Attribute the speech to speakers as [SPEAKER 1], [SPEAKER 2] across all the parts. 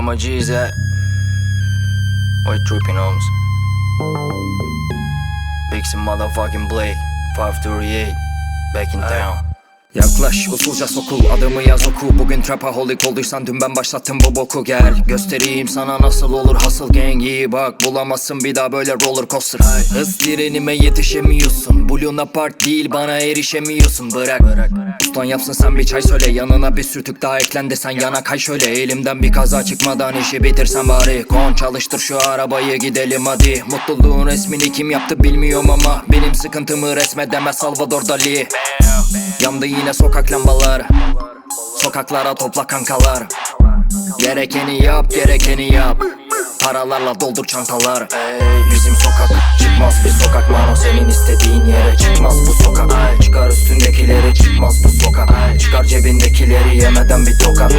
[SPEAKER 1] Where my G's at? White Trooping Homes. Bigson motherfucking Blake. 538. Back in town. Yaklaş usulca sokul adımı yaz oku. Bugün trapaholic olduysan dün ben başlattım bu boku. Gel göstereyim sana nasıl olur. Hasıl gang iyi bak Bulamazsın bir daha böyle roller coaster. Hız trenime yetişemiyorsun. Bu Luna Park değil bana erişemiyorsun. Bırak. Ustan yapsın sen bir çay söyle. Yanına bir sürtük daha eklendi sen yana kay şöyle. Elimden bir kaza çıkmadan işi bitirsen bari. Kon çalıştır şu arabayı gidelim hadi. Mutluluğun resmini kim yaptı bilmiyorum ama Benim sıkıntımı resmedemez Salvador Dali Yandı yine sokak lambaları. Sokaklara topla kankalar. Gerekeni yap gerekeni yap. Paralarla doldur çantalar Ey, Bizim sokak çıkmaz bir sokak. Mano senin istediğin yere çıkmaz bu sokak. Ay, Çıkar üstündekileri çıkmaz bu sokak. Ay, Çıkar cebindekileri yemeden bir tokat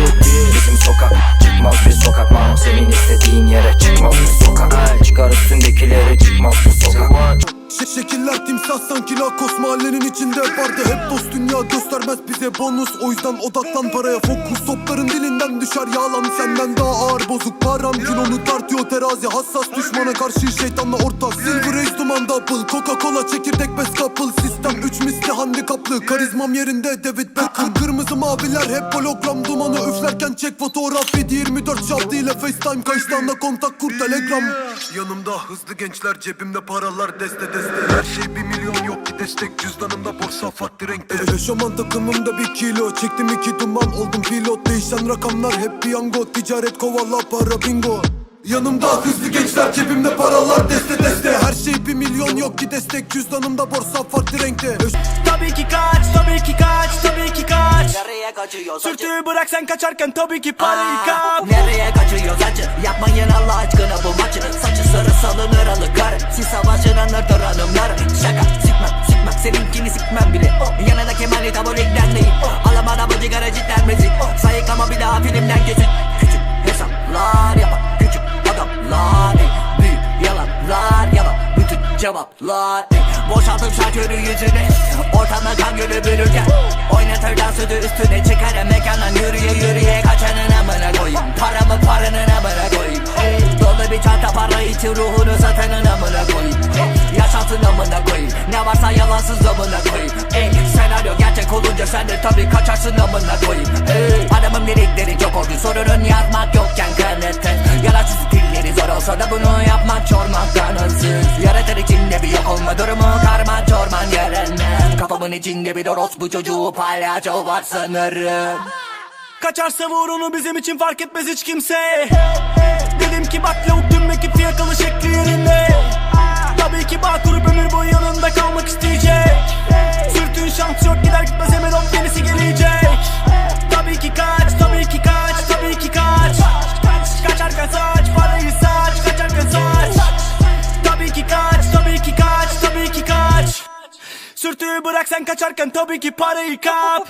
[SPEAKER 2] Şekiller timsah sanki lakos mahallenin içinde vardı. Hep dost dünya göstermez bize bonus. O yüzden odaklan paraya fokus Topların dilinden düşer yağlan senden daha ağır bozuk Param. Kilonu tartıyor terazi Hassas düşmana karşı şeytanla ortak Silver Ace duman double Coca Cola çekirdek best couple. Sistem 3 misli handikaplı Karizmam yerinde David Beckham. Kırmızı maviler hep hologram dumanı. Üflerken çek fotoğraf 7-24 şaltı ile FaceTime. Kaçtağında kontak kur telegram. Yanımda hızlı gençler cebimde paralar deste deste Her şey bir milyon yok ki destek Cüzdanımda borsa farklı renkte. Eşofman takımımda bir kilo Çektim iki duman oldum pilot. Değişen rakamlar hep piyango Ticaret kovala para bingo Yanımda hızlı gençler cebimde paralar deste deste. Her şey bir milyon yok ki destek. Cüzdanımda borsa farklı renkte.
[SPEAKER 3] Tabii ki kaç, tabii ki kaç, tabii ki kaç.
[SPEAKER 4] Nereye kaçıyoruz?
[SPEAKER 3] Sürtüğü bırak sen kaçarken tabii ki parayı kap.
[SPEAKER 4] Nereye kaçıyoruz acı? Yapmayın Allah aşkına bu maçı. Saçı sarı salınır alı karı Siz savaşın anırdır hanımlar Şaka sıkmam sıkmam seninkini sıkmam bile. Yanında kemali tabulikten değil. Alamana bu sigara cidden müzik Sayıklama bir daha filmden gözük Küçük hesaplar yapan Adamlar ey. Büyük yalanlar yalan Bütün cevaplar. Ey. Boşaltım şarkörü yüzüne Ortamda kan gölü bürürken Oynatır dansödü üstüne Çıkarım mekandan yürüye yürüye Kaçanın amına koyayım. Paramı paranın amına koyayım. Ey, Dolu bir çanta para için ruhunu satanın amına koyayım. Ey, Yaşantın amına koyayım. Ne varsa yalansız amına koyayım. Ey, Senaryo gerçek olunca sen de tabii kaçarsın amına koyayım. Ey, olma durumu karman çorman yerine Kafamın içinde bir orospu çocuğu palyaço var sanırım.
[SPEAKER 3] Kaçarsa vur onu bizim için fark etmez hiç kimse. Dedim ki bak lavuk tüm ekip fiyakalı şekli yerinde. Tabii ki bağ kurup ömür boyu yanında kalmak isteyecek. Sürtün şans Sürtüğü bırak sen kaçarken tabii ki parayı kap